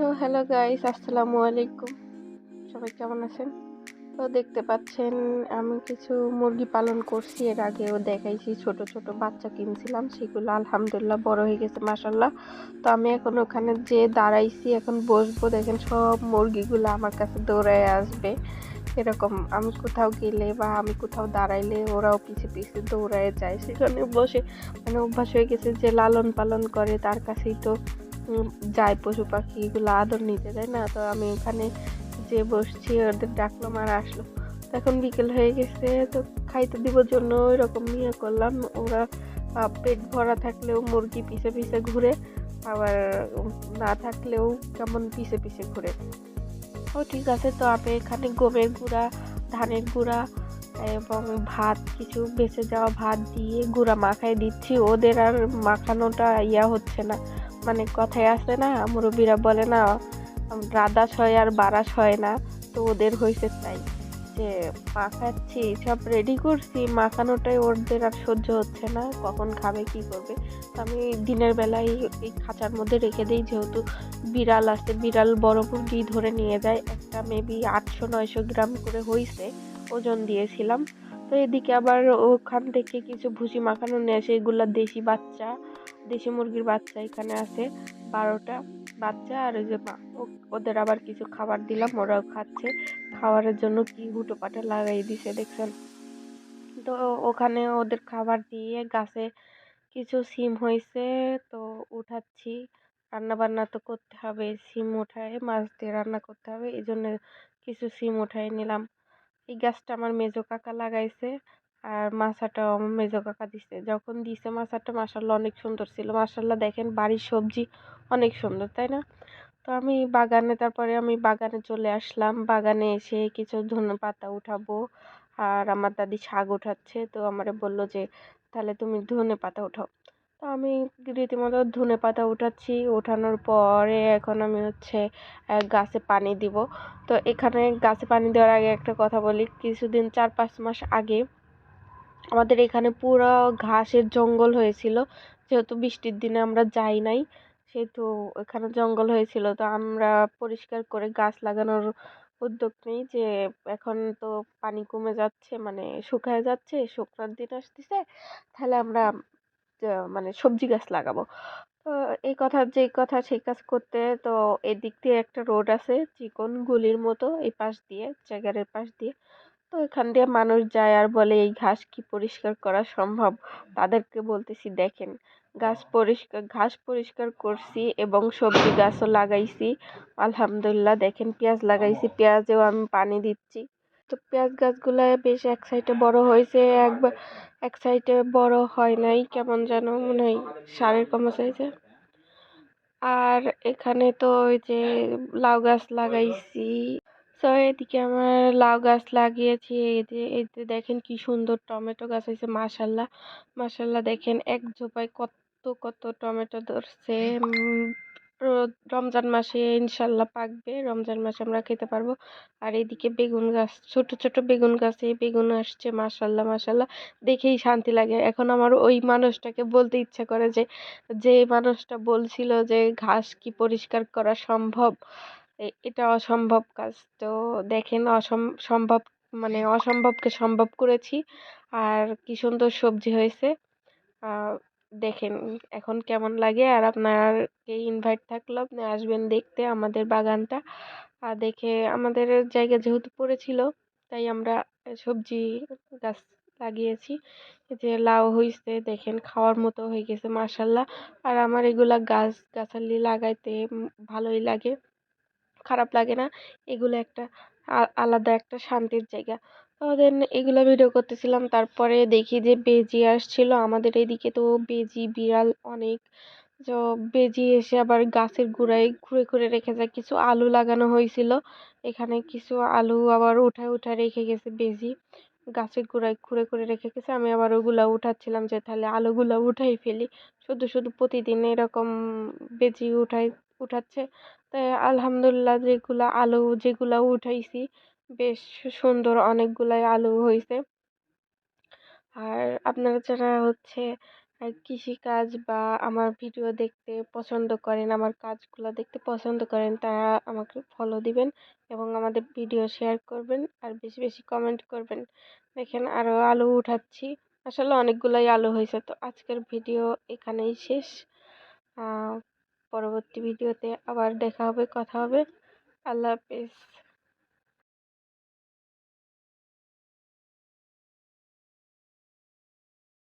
So hello guys আসসালামু আলাইকুম। সবাই কেমন আছেন? তো দেখতে পাচ্ছেন, আমি কিছু মুরগি পালন করছি। এর আগেও দেখাইছি, ছোট ছোট বাচ্চা কিনছিলাম। সেগুলো আলহামদুলিল্লাহ বড় হয়ে গেছে মাসাল্লাহ তো আমি এখন ওখানে যে দাঁড়াইছি, এখন বসবো। দেখেন, সব মুরগিগুলো আমার কাছে দৌড়ায় আসবে। এরকম আমি কোথাও গেলে বা আমি কোথাও দাঁড়াইলে ওরাও পিছে পিছে দৌড়ায় যায়। সেখানে বসে মানে অভ্যাস হয়ে গেছে যে লালন পালন করে। তার কাছেই তো যায় পশু পাখি, এগুলো আদর নিতে, তাই না? তো আমি এখানে যে বসছি, ওদের ডাকলাম আর আসলো। তো এখন বিকেল হয়ে গেছে, তো খাইতে দিব জন্য এরকম নিয়ে করলাম। ওরা পেট ভরা থাকলেও মুরগি পিছে পিছে ঘুরে, আবার না থাকলেও কেমন পিছে পিছে ঘুরে। ও, ঠিক আছে, তো আমি এখানে গমের গুঁড়া, ধানের গুঁড়া এবং ভাত, কিছু বেঁচে যাওয়া ভাত দিয়ে গুঁড়া মাখাই দিচ্ছি। ওদের আর মাখানোটা ইয়া হচ্ছে না। মানে কথায় আছে না, মুরব্বীরা বলে না, রাদাস হয় আর বারাস হয় না। তো ওদের হয়েছে তাই যে মাখাচ্ছি, সব রেডি করছি, মাখানোটাই ওদের আর সহ্য হচ্ছে না, কখন খাবে, কি করবে। তো আমি দিনের বেলায় এই খাঁচার মধ্যে রেখে দিই, যেহেতু বিড়াল আছে, বিড়াল বড় মুরগি ধরে নিয়ে যায়, একটা মেবি আটশো, নয়শো গ্রাম করে হয়েছে ওজন দিয়েছিলাম। তো এদিকে আবার ওখান থেকে কিছু ভুসি মাখানো নিয়ে আসে, এগুলা দেশি বাচ্চা। দেশি মুরগির বাচ্চা এখানে আছে, বারোটা বাচ্চা আর ওই যে মা ওদের আবার কিছু খাবার দিলাম, ওরাও খাচ্ছে। খাবারের জন্য কি হুটো পাটা লাগাই দিছে, দেখছেন? তো ওখানে ওদের খাবার দিয়ে গাছে কিছু সিম হয়েছে, তো উঠাচ্ছি। রান্না বান্না তো করতে হবে, সিম উঠায়, মাছ দিয়ে রান্না করতে হবে এই জন্য কিছু সিম উঠাই নিলাম। এই গাছটা আমার মেজো কাকা লাগাইছে। আর মাছাটাও আমার মেজো কাকা দিছে। যখন দিছে মাছাটা মাসাল্লাহ অনেক সুন্দর ছিল। মাসাল্লাহ দেখেন বাড়ির সবজি অনেক সুন্দর, তাই না? তো আমি বাগানে, তারপরে আমি বাগানে চলে আসলাম। বাগানে এসে কিছু ধনে পাতা উঠাবো আর আমার দাদি শাক উঠাচ্ছে। তো আমারে বলল যে, তাহলে তুমি ধনে পাতা উঠাও। তো আমি রীতিমতো ধনে পাতা উঠাচ্ছি। ওঠানোর পরে এখন আমি হচ্ছে গাছে পানি দিব। তো এখানে গাছে পানি দেওয়ার আগে একটা কথা বলি। কিছুদিন, চার পাঁচ মাস আগে আমাদের এখানে পুরো ঘাসের জঙ্গল হয়েছিল। যেহেতু বৃষ্টির দিনে আমরা যাই নাই, সেহেতু এখানে জঙ্গল হয়েছিল। তো আমরা পরিষ্কার করে গাছ লাগানোর উদ্যোগ নিই যে, এখন তো পানি কমে যাচ্ছে মানে শুকায় যাচ্ছে, শুকনোর দিন আসতেছে, তাহলে আমরা মানে সবজি গাছ লাগাবো। তো এই কথা, যে কথা সেই কাজ করতে, তো এদিক দিয়ে একটা রোড আছে, চিকন, গলির মতো, এই পাশ দিয়ে, জায়গার পাশ দিয়ে। তো এখান দিয়ে মানুষ যায় আর বলে, এই ঘাস কি পরিষ্কার করা সম্ভব? তাদেরকে বলতেছি, দেখেন, গাছ পরিষ্কার, ঘাস পরিষ্কার করছি এবং সবজি গাছও লাগাইছি। আলহামদুলিল্লাহ, দেখেন, পেঁয়াজ লাগাইছি, পেঁয়াজেও আমি পানি দিচ্ছি। তো পেঁয়াজ গাছগুলা বেশ এক সাইডে বড় হয়েছে, একবার এক সাইডে বড় হয় নাই, কেমন যেন মনে হয় সারের কম সাইজে। আর এখানে তো ওই যে লাউ গাছ লাগাইছি। তো এদিকে আমার লাউ গাছ লাগিয়েছি এই যে দেখেন কি সুন্দর টমেটো গাছ হয়েছে মাশাল্লাহ। মাশাল্লাহ দেখেন এক ঝোপায় কত কত টমেটো ধরছে। রমজান মাসে ইনশাল্লাহ পাকবে, রমজান মাসে আমরা খেতে পারব। আর এদিকে বেগুন গাছ, ছোট ছোট বেগুন গাছে বেগুন আসছে, মাশাল্লাহ মাশাল্লাহ। দেখেই শান্তি লাগে। এখন আমার ওই মানুষটাকে বলতে ইচ্ছা করে যে যে মানুষটা বলছিল যে, ঘাস কি পরিষ্কার করা সম্ভব? এটা অসম্ভব কাজ। তো দেখেন অসম, সম্ভব মানে অসম্ভবকে সম্ভব করেছি। আর কি সুন্দর সবজি হয়েছে। দেখেন এখন কেমন লাগে। আর আপনাকে ইনভাইট থাকল আপনি আসবেন দেখতে আমাদের বাগানটা। আর দেখে আমাদের জায়গা যেহেতু পড়েছিল, তাই আমরা সবজি গাছ লাগিয়েছি। যে লাউ হয়েছে দেখেন খাওয়ার মতো হয়ে গেছে, মাশাল্লাহ। আর আমার এগুলা গাছ, গাছালি লাগাইতে ভালোই লাগে। খারাপ লাগে না। এগুলো একটা আলাদা একটা শান্তির জায়গা। দেন এগুলো ভিডিও করতেছিলাম। তারপরে দেখি যে বেজি আসছিল। আমাদের এদিকে তো বেজি বিড়াল অনেক। তো বেজি এসে আবার গাছের গোড়ায় ঘুরে ঘুরে রেখে যায়। কিছু আলু লাগানো হয়েছিল। এখানে কিছু আলু আবার উঠায় উঠায় রেখে গেছে বেজি। গাছের গোড়ায় ঘুরে ঘুরে রেখে গেছে। আমি আবার ওগুলো উঠাচ্ছিলাম যে তাহলে আলুগুলো উঠাই ফেলি। শুধু শুধু প্রতিদিন এরকম বেজি উঠাই উঠাচ্ছে। তাই আলহামদুলিল্লাহ যেগুলা আলু, যেগুলা উঠাইছি, বেশ সুন্দর অনেকগুলাই আলু হয়েছে আর আপনারা যারা হচ্ছে কৃষিকাজ বা আমার ভিডিও দেখতে পছন্দ করেন, আমার কাজগুলো দেখতে পছন্দ করেন, তারা আমাকে ফলো দিবেন এবং আমাদের ভিডিও শেয়ার করবেন আর বেশি বেশি কমেন্ট করবেন। দেখেন আরও আলু উঠাচ্ছি। আসলে অনেকগুলোই আলু হয়েছে তো আজকের ভিডিও এখানেই শেষ। পরবর্তী ভিডিওতে আবার দেখা হবে কথা হবে। আল্লাহ হাফেজ।